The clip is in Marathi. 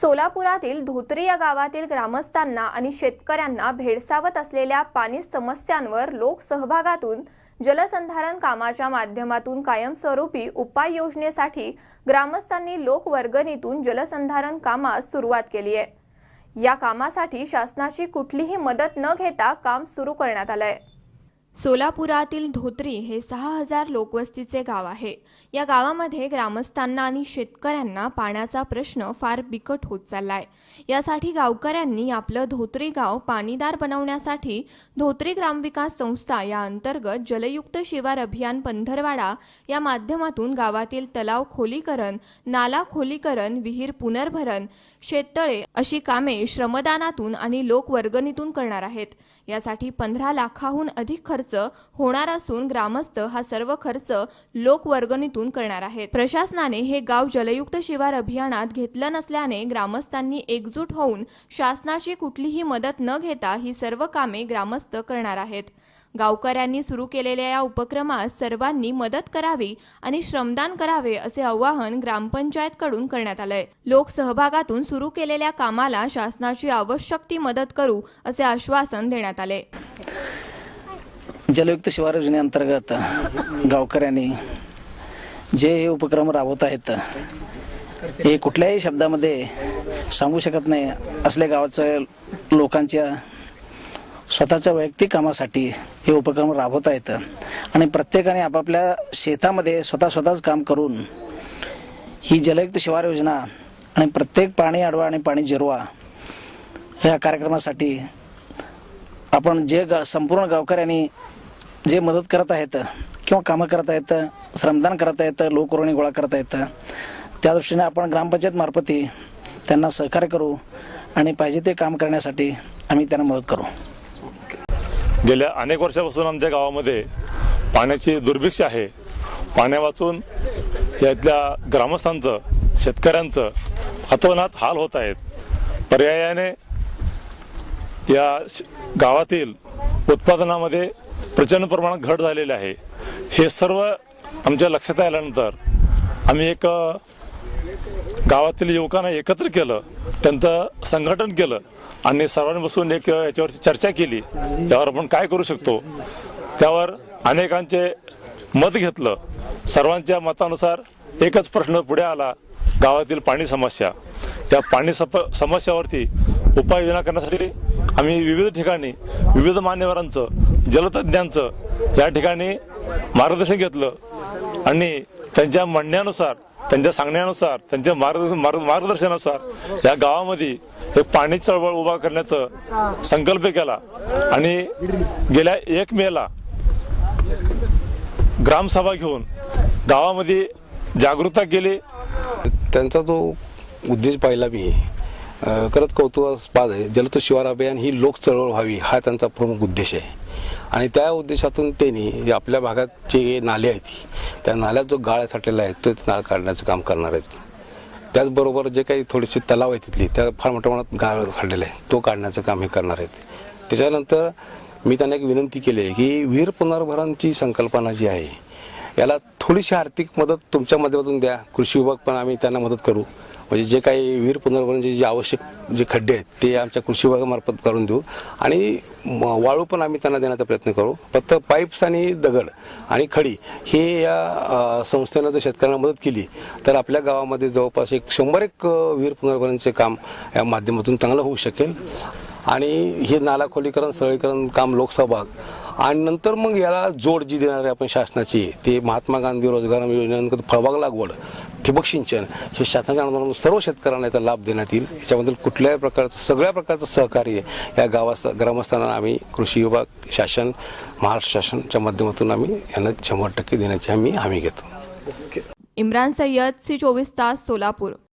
सोलापुरातील धोत्री या गावातील ग्रामस्थांना आणि शेतकऱ्यांना भेडसावत असलेल्या पाणी समस्यांवर लोकसहभागातून जलसंधारण कामाच्या माध्यमातून कायमस्वरूपी उपाययोजनेसाठी ग्रामस्थांनी लोकवर्गणीतून जलसंधारण कामास सुरुवात केली आहे. या कामासाठी शासनाची कुठलीही मदत न घेता काम सुरू करण्यात आलं आहे सोलापुरातील धोत्री हे सहा हजार लोकवस्तीचे गाव आहे. या गावामध्ये ग्रामस्थांना आणि शेतकऱ्यांना पाण्याचा प्रश्न फार बिकट होत चाललाय. यासाठी गावकऱ्यांनी आपलं धोत्री गाव पाणीदार बनवण्यासाठी धोत्री ग्रामविकास संस्था या अंतर्गत जलयुक्त शिवार अभियान पंधरवाडा या माध्यमातून गावातील तलाव खोलीकरण नाला खोलीकरण विहीर पुनर्भरण शेततळे अशी कामे श्रमदानातून आणि लोकवर्गणीतून करणार आहेत. यासाठी पंधरा लाखाहून अधिक खर्च होणार असून ग्रामस्थ हा सर्व खर्च लोकवर्गणीतून करणार आहेत. प्रशासनाने हे गाव जलयुक्त शिवार अभियानात घेतलं नसल्याने ग्रामस्थांनी एकजूट होऊन शासनाची कुठलीही मदत न घेता ही सर्व कामे ग्रामस्थ करणार आहेत. गावकऱ्यांनी सुरू केलेल्या या उपक्रमास सर्वांनी मदत करावी आणि श्रमदान करावे असे आवाहन ग्रामपंचायतकडून करण्यात आलंय. लोकसहभागातून सुरू केलेल्या कामाला शासनाची आवश्यक ती मदत करू असे आश्वासन देण्यात आले. जलयुक्त शिवार योजनेअंतर्गत गावकऱ्यांनी जे हे उपक्रम राबवत आहेत हे कुठल्याही शब्दामध्ये सांगू शकत नाही असल्या गावाचं लोकांच्या स्वतःच्या वैयक्तिक कामासाठी हे उपक्रम राबवत आहेत. आणि प्रत्येकाने आपापल्या शेतामध्ये स्वतः स्वतःच काम करून ही जलयुक्त शिवार योजना आणि प्रत्येक पाणी अडवा आणि पाणी जिरवा या कार्यक्रमासाठी आपण जे गा संपूर्ण गावकऱ्यांनी जे मदत करत आहेत किंवा कामं करत आहेत श्रमदान करत आहेत लोकवर्गणी गोळा करत आहेत त्या दृष्टीने आपण ग्रामपंचायत मार्फती त्यांना सहकार्य करू आणि पाहिजे ते काम करण्यासाठी आम्ही त्यांना मदत करू. गेल्या अनेक वर्षापासून आमच्या गावामध्ये पाण्याची दुर्भिक्ष आहे. पाण्या वाचून यातल्या ग्रामस्थांचं शेतकऱ्यांचं अतोनात हाल होत आहेत. पर्यायाने या श- गावातील उत्पादनामध्ये प्रचंड प्रमाणात घट झालेली आहे. हे सर्व आमच्या लक्षात आल्यानंतर आम्ही एक गावातील युवकांना एकत्र केलं त्यांचं संघटन केलं आणि सर्वांनी बसून एक याच्यावरची चर्चा केली यावर आपण काय करू शकतो? त्यावर अनेकांचे मत घेतलं. सर्वांच्या मतानुसार एकच प्रश्न पुढे आला गावातील पाणी समस्या. त्या पाणी सप समस्यावरती उपाययोजना करण्यासाठी आम्ही विविध ठिकाणी विविध मान्यवरांचं जलतज्ञांचं या ठिकाणी मार्गदर्शन घेतलं आणि त्यांच्या म्हणण्यानुसार त्यांच्या सांगण्यानुसार त्यांच्या मार्ग- मार्गदर्शनानुसार या गावामध्ये एक पाणी चळवळ उभा करण्याचं संकल्प केला आणि गेल्या एक मेला ग्रामसभा घेऊन गावामध्ये जागरूकता केली. त्यांचा जो उद्देश पाहिला मी. खरंच कौतुकास्पद आहे. जलतो शिवार अभियान ही लोक चळवळ व्हावी हा त्यांचा प्रमुख उद्देश आहे. आणि त्या उद्देशातून त्यांनी जे आपल्या भागात जे नाले आहेत त्या नाल्यात जो गाळ साठलेला आहे तो नाळ काढण्याचं काम करणार आहेत. त्याचबरोबर जे काही थोडीशी तलाव आहे तिथली त्या फार मोठ्या प्रमाणात गाळ साठलेला आहे तो काढण्याचं काम हे करणार आहेत. त्याच्यानंतर मी त्यांना एक विनंती केली आहे की विहीर पुनर्भरणची संकल्पना जी आहे याला थोडीशी आर्थिक मदत तुमच्या माध्यमातून द्या. कृषी विभाग पण आम्ही त्यांना मदत करू. म्हणजे जे काही विहीर पुनर्भरणचे जे आवश्यक जे खड्डे आहेत ते आमच्या कृषी विभागामार्फत करून देऊ. आणि म- वाळू पण आम्ही त्यांना देण्याचा प्रयत्न करू. फक्त पाईप्स आणि दगड आणि खडी हे या संस्थेनं जर शेतकऱ्यांना मदत केली तर आपल्या गावामध्ये जवळपास एक शंभर एक वीर विहीर काम या माध्यमातून चांगलं होऊ शकेल. आणि हे नाला खोलीकरण सरळीकरण काम लोकसहभाग. आणि नंतर मग याला जोड जी देणार आहे आपण शासनाची ते महात्मा गांधी रोजगार योजनेअंतर्गत फळबाग लागवड ठिबक सिंचन हे शासनाच्या अनुदानातून सर्व शेतकऱ्यांना याचा लाभ देण्यात येईल. याच्याबद्दल कुठल्याही प्रकारचं सगळ्या प्रकारचं सहकार्य या गावास ग्रामस्थांना आम्ही कृषी विभाग शासन महाराष्ट्र शासनच्या माध्यमातून आम्ही यांना शंभर टक्के देण्याची आम्ही हमी घेतो. इम्रान सय्यद सी चोवीस तास सोलापूर.